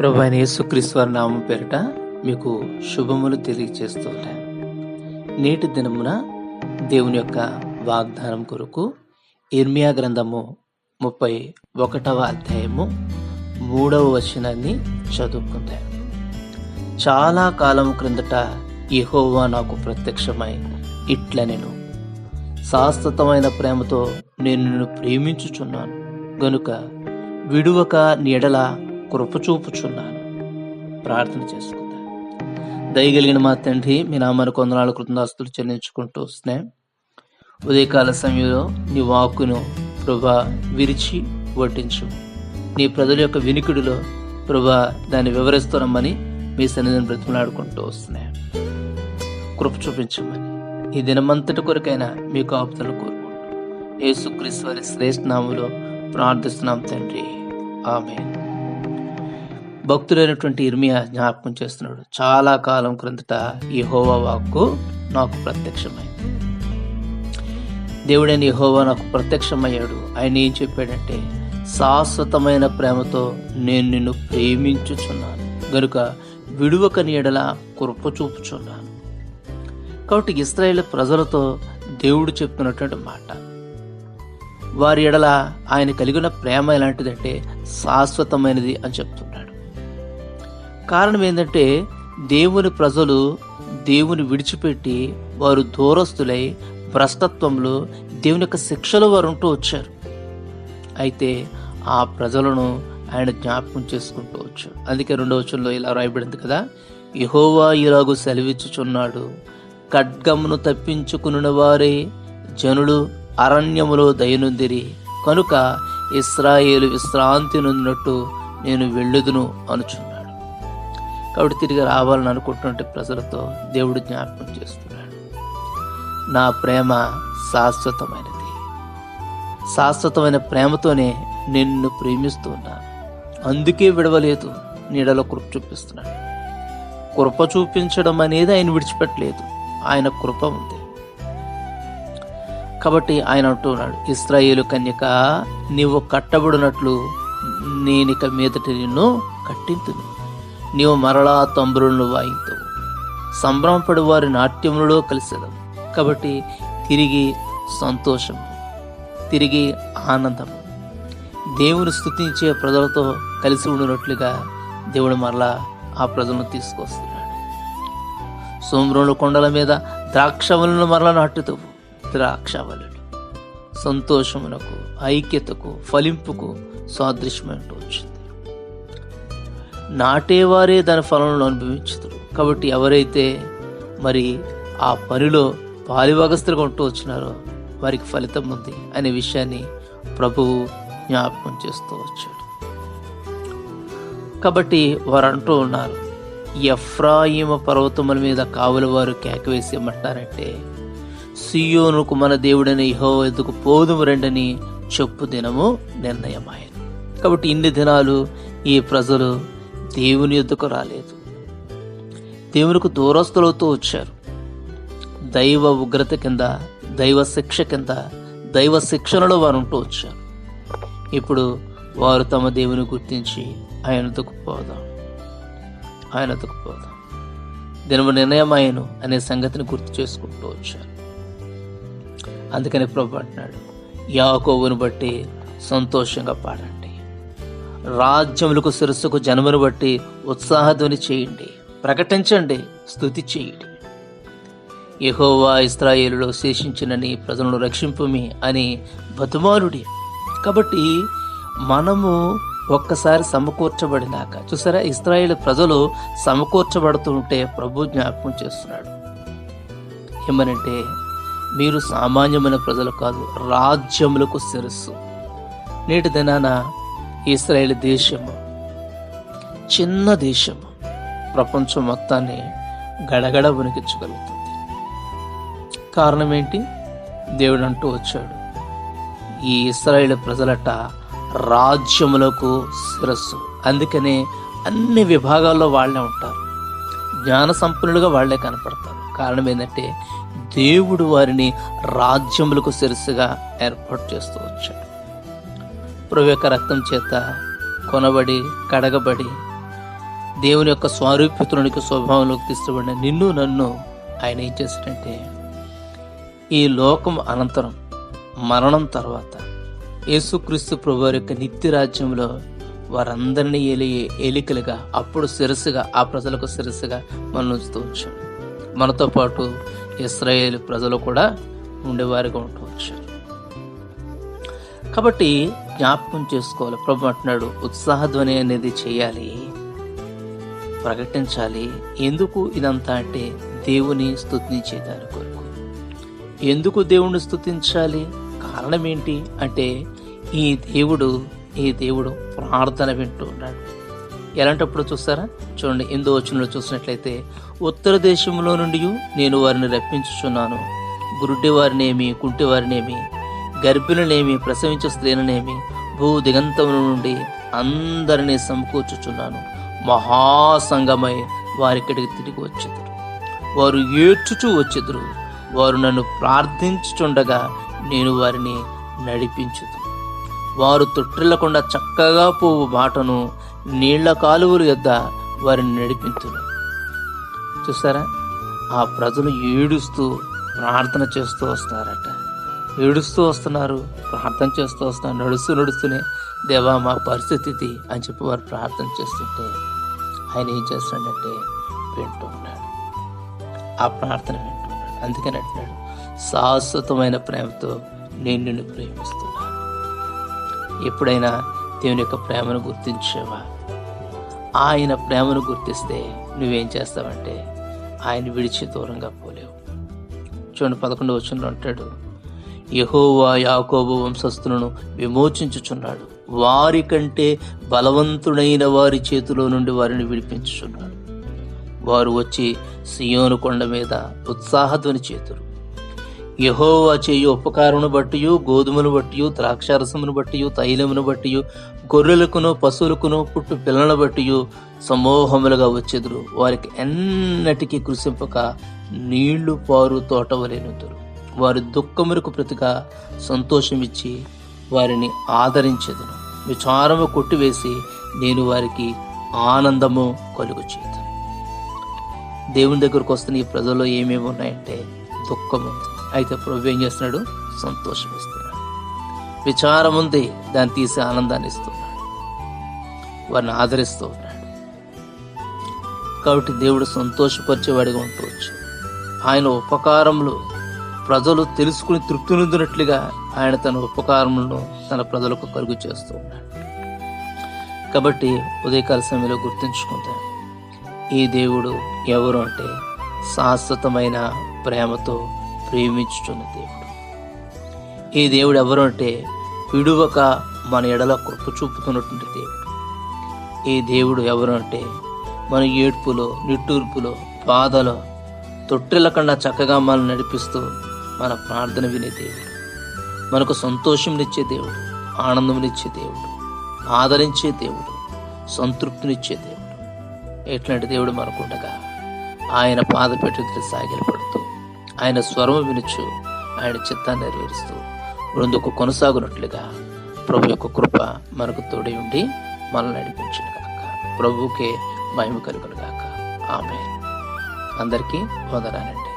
ప్రభు అయిన యేసుక్రీశ్వర నామం పేరిట మీకు శుభములు తెలియజేస్తుంటాయి నేటి దినమున దేవుని యొక్క వాగ్దానం కొరకు ఇర్మియా గ్రంథము ముప్పై ఒకటవ అధ్యాయము మూడవ వచనాన్ని చదువుకుంటాను చాలా కాలం క్రిందట యహోవా నాకు ప్రత్యక్షమై ఇట్ల నేను శాశ్వతమైన ప్రేమతో నేను నిన్ను ప్రేమించుచున్నాను. గనుక విడువక నీడల కృపచూపుచున్నాను ప్రార్థన చేసుకుందాం. దయగలిగిన మా తండ్రి మీ నామాను కొందనాలు కృతజ్ఞాస్తులు చెల్లించుకుంటూ వస్తున్నాయి ఉదయకాల సమయంలో నీ వాక్కును ప్రభా విరిచి వడ్డించు. నీ ప్రజల యొక్క వినికిడిలో ప్రభా దాన్ని వివరిస్తున్నామని మీ సన్నిధిని బ్రతిమలాడుకుంటూ వస్తున్నాయి కృప చూపించమని ఈ దినమంతటి కొరకైనా మీ కాపుతలు కోరుకుంటూ యేసుక్రీస్తు వారి శ్రేష్ఠ ప్రార్థిస్తున్నాం తండ్రి. ఆమె భక్తుడైనటువంటి ఇర్మియా జ్ఞాపకం చేస్తున్నాడు. చాలా కాలం క్రిందట ఈ హోవా వాక్కు నాకు ప్రత్యక్షమైంది దేవుడైన యెహోవా నాకు ప్రత్యక్షమయ్యాడు. ఆయన ఏం చెప్పాడంటే శాశ్వతమైన ప్రేమతో నేను నిన్ను ప్రేమించుచున్నాను. గనుక విడువక నీడల కృప చూపుచున్నాను. కాబట్టి ఇస్రాయేల్ ప్రజలతో దేవుడు చెప్తున్నటువంటి మాట. వారి ఎడల ఆయన కలిగిన ప్రేమ ఎలాంటిదంటే శాశ్వతమైనది అని చెప్తుంది. కారణం ఏంటంటే దేవుని ప్రజలు దేవుని విడిచిపెట్టి వారు దూరస్తులై భ్రష్టత్వంలో దేవుని యొక్క శిక్షలు వారు ఉంటూ వచ్చారు. అయితే ఆ ప్రజలను ఆయన జ్ఞాపకం చేసుకుంటూ వచ్చాడు. అందుకే రెండవ వచనంలో ఇలా రాయబడింది కదా యహోవా ఇలాగు సెలవిచ్చుచున్నాడు ఖడ్గమును తప్పించుకున్న వారే జనులు అరణ్యములో దయనుందిరి. కనుక ఇస్రాయేలు విశ్రాంతి నొందినట్టు నేను వెళ్ళుదును అనుచున్నాను కాబట్టి తిరిగి రావాలని అనుకుంటున్నట్టు ప్రజలతో దేవుడు జ్ఞాపకం చేస్తున్నాడు. నా ప్రేమ శాశ్వతమైనది. శాశ్వతమైన ప్రేమతోనే నిన్ను ప్రేమిస్తున్నా. అందుకే విడవలేదు నీడలో కృప చూపిస్తున్నాడు. కృప చూపించడం అనేది ఆయన విడిచిపెట్టలేదు. ఆయన కృప ఉంది. కాబట్టి ఆయన అంటున్నాడు ఇస్రాయేలు కన్యక నీవు కట్టబడినట్లు నేనిక మీదట నిన్ను కట్టింతును. నీవు మరలా తంబురులను వాయింతువు సంభ్రమపడి వారి నాట్యములలో కలిసేదాం కాబట్టి తిరిగి సంతోషము తిరిగి ఆనందము. దేవుని స్థుతించే ప్రజలతో కలిసి ఉండినట్లుగా దేవుడు మరలా ఆ ప్రజలను తీసుకొస్తున్నాడు. సోమరుల కొండల మీద ద్రాక్షవలను మరలా నాటుతావు ద్రాక్షవలను సంతోషమునకు ఐక్యతకు ఫలింపుకు సాదృశ్యమంటూ వచ్చింది నాటేవారే దాని ఫలములను అనుభవించుతారు కాబట్టి ఎవరైతే మరి ఆ పనిలో పాలిభాగస్తులుగా ఉంటూ వచ్చినారో వారికి ఫలితం ఉంది అనే విషయాన్ని ప్రభువు జ్ఞాపకం చేస్తూ వచ్చాడు. కాబట్టి వారు అంటూ ఉన్నారు ఎఫ్రాయిమ పర్వతముల మీద కావుల వారు కేకవేసి ఏమంటారంటే సియోనుకు మన దేవుడని ఇహో ఎందుకు పోదుము రెండని చెప్పు దినము నిర్ణయమాయను. కాబట్టి ఇన్ని దినాలు ఈ ప్రజలు దేవుని ఎద్దుకు రాలేదు. దేవునికి దూరస్తులవుతూ వచ్చారు. దైవ ఉగ్రత కింద దైవ శిక్ష కింద దైవ శిక్షణలో వారు ఉంటూ వచ్చారు. ఇప్పుడు వారు తమ దేవుని గుర్తించి ఆయన పోదాం. ఆయన పోదాం. దినము నిర్ణయమాయను అనే సంగతిని గుర్తు చేసుకుంటూ వచ్చారు. అందుకని ప్రభు అంటున్నాడు యాకోవును బట్టి సంతోషంగా పాడండి. రాజ్యములకు శిరస్సుకు జన్మను బట్టి ఉత్సాహధ్వని చేయండి. ప్రకటించండి స్థుతి చేయండి. యహోవా ఇస్రాయేలులో శేషించిన నీ ప్రజలను రక్షింపుమి అని బతుమారుడి కాబట్టి మనము ఒక్కసారి సమకూర్చబడినాక చూసారా? ఇస్రాయేల్ ప్రజలు సమకూర్చబడుతూ ఉంటే ప్రభు జ్ఞాపకం చేస్తున్నాడు. ఏమనంటే మీరు సామాన్యమైన ప్రజలు కాదు రాజ్యములకు శిరస్సు. నేటి దినాన ఇస్రాయేల్ దేశము చిన్న దేశము ప్రపంచం మొత్తాన్ని గడగడ వణికించగలుగుతుంది. కారణం ఏంటి? దేవుడు అంటూ వచ్చాడు ఈ ఇస్రాయేల్ ప్రజలట రాజ్యములకు శిరస్సు. అందుకనే అన్ని విభాగాల్లో వాళ్ళే ఉంటారు. జ్ఞాన సంపన్నులుగా వాళ్ళే కనపడతారు. కారణం ఏంటంటే దేవుడు వారిని రాజ్యములకు శిరస్సుగా ఏర్పాటు చేస్తూ వచ్చాడు. ప్రభు యొక్క రక్తం చేత కొనబడి కడగబడి దేవుని యొక్క స్వారూప్యతునికి స్వభావంలోకి తీసుకోబడిన నిన్ను నన్ను ఆయన ఏం చేశాడంటే ఈ లోకం అనంతరం మరణం తర్వాత యేసుక్రీస్తు ప్రభు వారి యొక్క నిత్య రాజ్యంలో వారందరినీ ఏలి ఏలికలుగా అప్పుడు శిరస్సుగా ఆ ప్రజలకు శిరస్సుగా మనం ఉంచుతూ మనతో పాటు ఇస్రాయేల్ ప్రజలు కూడా ఉండేవారిగా ఉంటూ వచ్చారు కాబట్టి జ్ఞాపకం చేసుకోవాలి. ప్రభు అంటున్నాడు ఉత్సాహధ్వని అనేది చేయాలి ప్రకటించాలి. ఎందుకు ఇదంతా అంటే దేవుని స్థుతించే దాని కొరకు ఎందుకు దేవుణ్ణి స్థుతించాలి? కారణం ఏంటి అంటే ఈ దేవుడు ఈ దేవుడు ప్రార్థన వింటూ ఉన్నాడు. ఎలాంటప్పుడు చూస్తారా? చూడండి ఎందో వచ్చినలో చూసినట్లయితే ఉత్తర దేశంలో నుండి నేను వారిని రప్పించుచున్నాను. గురుడ్డి వారినేమి కుంటి వారినేమి గర్భిణులేమి ప్రసవించు స్త్రీలనేమి భూ దిగంతముల నుండి అందరినీ సమకూర్చుచున్నాను. మహాసంగమై వారిక్కడికి తిరిగి వచ్చేదురు. వారు ఏడ్చుచూ వచ్చెదురు. వారు నన్ను ప్రార్థించుచుండగా నేను వారిని నడిపించుదు వారు తొట్టిల్లకుండా చక్కగా పోవు బాటను నీళ్ళ కాలువలు యొద్ద వారిని నడిపించును చూసారా? ఆ ప్రజలు ఏడుస్తూ ప్రార్థన చేస్తూ వస్తారట. ఏడుస్తూ వస్తున్నారు. ప్రార్థన చేస్తూ వస్తున్నారు. నడుస్తూ నడుస్తూనే దేవా మా పరిస్థితి ఇది అని చెప్పి వారు ప్రార్థన చేస్తుంటే ఆయన ఏం చేస్తున్నాడంటే వింటూ ఉన్నాడు. ఆ ప్రార్థన వింటున్నాడు అందుకని అంటున్నాడు శాశ్వతమైన ప్రేమతో నేను నిన్ను ప్రేమిస్తున్నాను. ఎప్పుడైనా దేవుని యొక్క ప్రేమను గుర్తించేవా? ఆయన ప్రేమను గుర్తిస్తే నువ్వేం చేస్తావంటే ఆయన విడిచి దూరంగా పోలేవు. చూడండి పదకొండు వచ్చిన అంటాడు యహోవా యాకోబు వంశస్థులను విమోచించుచున్నాడు. వారి కంటే బలవంతుడైన వారి చేతిలో నుండి వారిని విడిపించుచున్నాడు. వారు వచ్చి సియోను కొండ మీద ఉత్సాహధ్వని చేతురు యహోవా చేయు ఉపకారమును బట్టి గోధుమను బట్టి ద్రాక్షారసమును బట్టి తైలమును బట్టి గొర్రెలకును పశువులకును పుట్టు పిల్లలను బట్టి సమూహములుగా వచ్చెదురు. వారికి ఎన్నటికీ కృషింపక నీళ్ళు పారు తోటవలేనుదురు వారి దుఃఖములకు ప్రతిగా సంతోషమిచ్చి వారిని ఆదరించేదను. విచారము కొట్టివేసి నేను వారికి ఆనందము కలుగు చేతును దేవుని దగ్గరకు వస్తున్న ఈ ప్రజల్లో ఏమేమి ఉన్నాయంటే దుఃఖము. అయితే ప్రభు ఏం చేస్తున్నాడు? సంతోషం ఇస్తున్నాడు. విచారం ఉంది దాన్ని తీసి ఆనందాన్ని ఇస్తున్నాడు. వారిని ఆదరిస్తూ ఉన్నాడు. కాబట్టి దేవుడు సంతోషపరిచేవాడిగా ఉంటూ వచ్చాడు. ఆయన ఉపకారములు ప్రజలు తెలుసుకుని తృప్తి నొందినట్లుగా ఆయన తన ఉపకారములను తన ప్రజలకు కలుగు చేస్తూ ఉన్నాడు. కాబట్టి ఉదయకాల సమయంలో గుర్తుంచుకుంటాం ఈ దేవుడు ఎవరు అంటే శాశ్వతమైన ప్రేమతో ప్రేమించుచున్న దేవుడు. ఈ దేవుడు ఎవరు అంటే విడువక మన ఎడల కృప చూపుతున్నటువంటి దేవుడు. ఈ దేవుడు ఎవరు అంటే మన ఏడ్పులో నిట్టూర్పులో బాధలో తొట్టిల్లకుండా చక్కగా మనల్ని నడిపిస్తూ మన ప్రార్థన వినే దేవుడు. మనకు సంతోషంనిచ్చే దేవుడు ఆనందమునిచ్చే దేవుడు ఆదరించే దేవుడు సంతృప్తినిచ్చే దేవుడు. ఎట్లాంటి దేవుడు మనకుండగా? ఆయన పాద పెట్టుదల సాగిలపడుతూ ఆయన స్వరము వినుచు ఆయన చిత్తాన్ని నెరవేరుస్తూ ముందుకు కొనసాగునట్లుగా ప్రభు యొక్క కృప మనకు తోడి ఉండి మనల్ని నడిపించను కాక ప్రభువుకే మహిమ కలుగును ఆమె అందరికీ వందనాలండి.